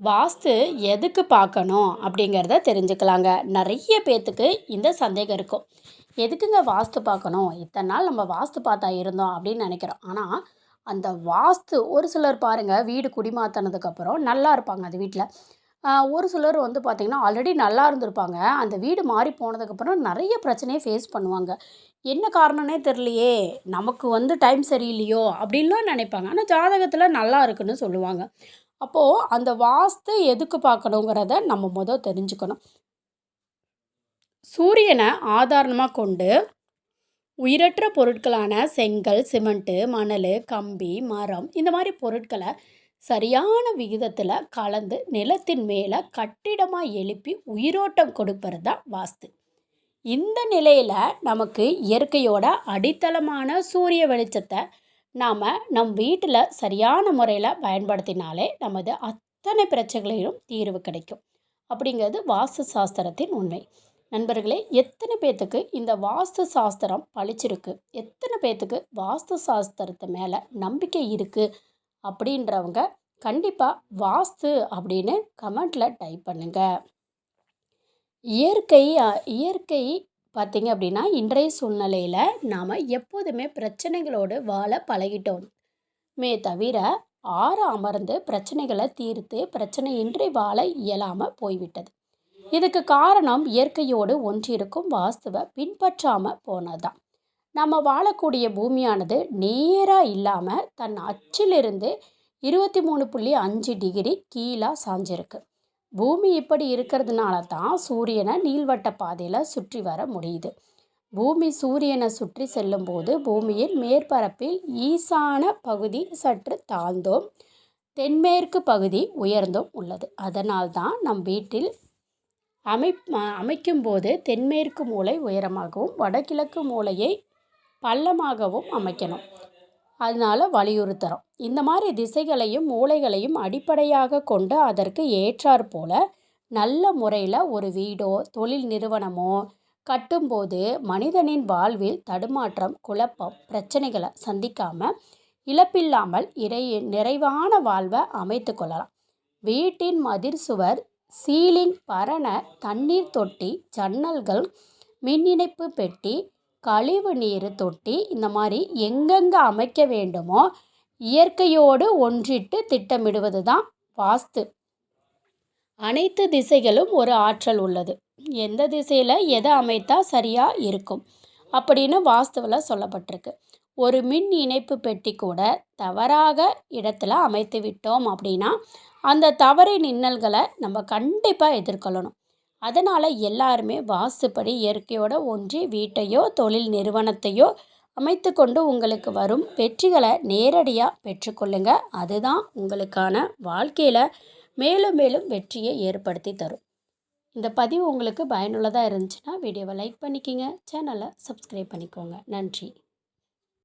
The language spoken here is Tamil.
வாஸ்து எதுக்கு பார்க்கணும் அப்படிங்கிறத தெரிஞ்சுக்கலாங்க. நிறைய பேர்த்துக்கு இந்த சந்தேகம் இருக்கும். எதுக்குங்க வாஸ்து பார்க்கணும்? இத்தனை நாள் நம்ம வாஸ்து பார்த்தா இருந்தோம் அப்படின்னு நினைக்கிறோம். ஆனால் அந்த வாஸ்து ஒரு சிலர் பாருங்கள் வீடு குடிமாற்றினதுக்கப்புறம் நல்லா இருப்பாங்க அந்த வீட்டில் ஒரு சிலர் வந்து பார்த்திங்கன்னா ஆல்ரெடி நல்லா இருந்திருப்பாங்க. அந்த வீடு மாறி போனதுக்கப்புறம் நிறைய பிரச்சனையை ஃபேஸ் பண்ணுவாங்க. என்ன காரணம்னே தெரியலையே. நமக்கு வந்து டைம் சரியில்லையோ அப்படின்லாம் நினைப்பாங்க. ஆனால் ஜாதகத்தில் நல்லா இருக்குன்னு சொல்லுவாங்க. அப்போது அந்த வாஸ்து எதுக்கு பார்க்கணுங்கிறத நம்ம முதல் தெரிஞ்சுக்கணும். சூரியனை ஆதாரணமாக கொண்டு உயிரற்ற பொருட்களான செங்கல் சிமெண்ட்டு மணல் கம்பி மரம் இந்த மாதிரி பொருட்களை சரியான விகிதத்தில் கலந்து நிலத்தின் மேலே கட்டிடமாக எழுப்பி உயிரோட்டம் கொடுப்பது தான் வாஸ்து. இந்த நிலையில் நமக்கு இயற்கையோட அடித்தளமான சூரிய வெளிச்சத்தை நாம் நம் வீட்டில் சரியான முறையில் பயன்படுத்தினாலே நமது அத்தனை பிரச்சனைகளையும் தீர்வு கிடைக்கும். அப்படிங்கிறது வாஸ்து சாஸ்திரத்தின் உண்மை. நண்பர்களே எத்தனை பேர்த்துக்கு இந்த வாஸ்து சாஸ்திரம் பழிச்சிருக்கு எத்தனை பேர்த்துக்கு வாஸ்து சாஸ்திரத்து மேலே நம்பிக்கை இருக்குது அப்படின்றவங்க கண்டிப்பாக வாஸ்து அப்படின்னு கமெண்ட்டில் டைப் பண்ணுங்கள் இயற்கை இயற்கை பார்த்திங்க அப்படின்னா இன்றைய சூழ்நிலையில் நாம் எப்போதுமே பிரச்சனைகளோடு வாழ பழகிட்டோம். மே தவிர ஆற அமர்ந்து பிரச்சனைகளை தீர்த்து பிரச்சனையின்றி வாழ இயலாமல் போய்விட்டது. இதுக்கு காரணம் இயற்கையோடு ஒன்றிருக்கும் வாஸ்துவை பின்பற்றாமல் போனதுதான். நம்ம வாழக்கூடிய பூமியானது நேராக இல்லாமல் தன் அச்சிலிருந்து இருபத்தி மூணு புள்ளி அஞ்சு டிகிரி கீழே சாஞ்சிருக்கு. பூமி இப்படி இருக்கிறதுனால தான் சூரியனை நீள்வட்ட பாதையில் சுற்றி வர முடியுது. பூமி சூரியனை சுற்றி செல்லும்போது பூமியின் மேற்பரப்பில் ஈசான பகுதி சற்று தாழ்ந்தோம் தென்மேற்கு பகுதி உயர்ந்தும் உள்ளது. அதனால் தான் நம் வீட்டில் அமை அமைக்கும்போது தென்மேற்கு மூளை உயரமாகவும் வடகிழக்கு மூளையை பள்ளமாகவும் அமைக்கணும். அதனால் வலியுறுத்துகிறோம் இந்த மாதிரி திசைகளையும் மூளைகளையும் அடிப்படையாக கொண்டு அதற்கு ஏற்றாற் போல நல்ல முறையில் ஒரு வீடோ தொழில் நிறுவனமோ கட்டும்போது மனிதனின் வாழ்வில் தடுமாற்றம் குழப்பம் பிரச்சனைகளை சந்திக்காமல் இழப்பில்லாமல் இறை நிறைவான வாழ்வை அமைத்து கொள்ளலாம். வீட்டின் மதிர் சுவர் சீலிங் பரண தண்ணீர் தொட்டி ஜன்னல்கள் மின் இணைப்பு பெட்டி கழிவு நீர் தொட்டி இந்த மாதிரி எங்கெங்கே அமைக்க வேண்டுமோ இயற்கையோடு ஒன்றிட்டு திட்டமிடுவது தான் வாஸ்து. அனைத்து திசைகளும் ஒரு ஆற்றல் உள்ளது. எந்த திசையில் எதை அமைத்தா சரியாக இருக்கும் அப்படின்னு வாஸ்துவில் சொல்லப்பட்டிருக்கு. ஒரு மின் இணைப்பு பெட்டி கூட தவறாக இடத்துல அமைத்து விட்டோம் அப்படின்னா அந்த தவறின் இன்னல்களை நம்ம கண்டிப்பாக எதிர்கொள்ளணும். அதனால் எல்லாருமே வாஸ்துப்படி இயற்கையோடு ஒன்றி வீட்டையோ தொழில் நிறுவனத்தையோ அமைத்து கொண்டு உங்களுக்கு வரும் வெற்றிகளை நேரடியாக பெற்றுக்கொள்ளுங்க அதுதான் உங்களுக்கான வாழ்க்கையில் மேலும் மேலும் வெற்றியை ஏற்படுத்தி தரும். இந்த பதிவு உங்களுக்கு பயனுள்ளதாக இருந்துச்சுன்னா வீடியோவை லைக் பண்ணிக்கிங்க. சேனலை சப்ஸ்கிரைப் பண்ணிக்கோங்க. நன்றி.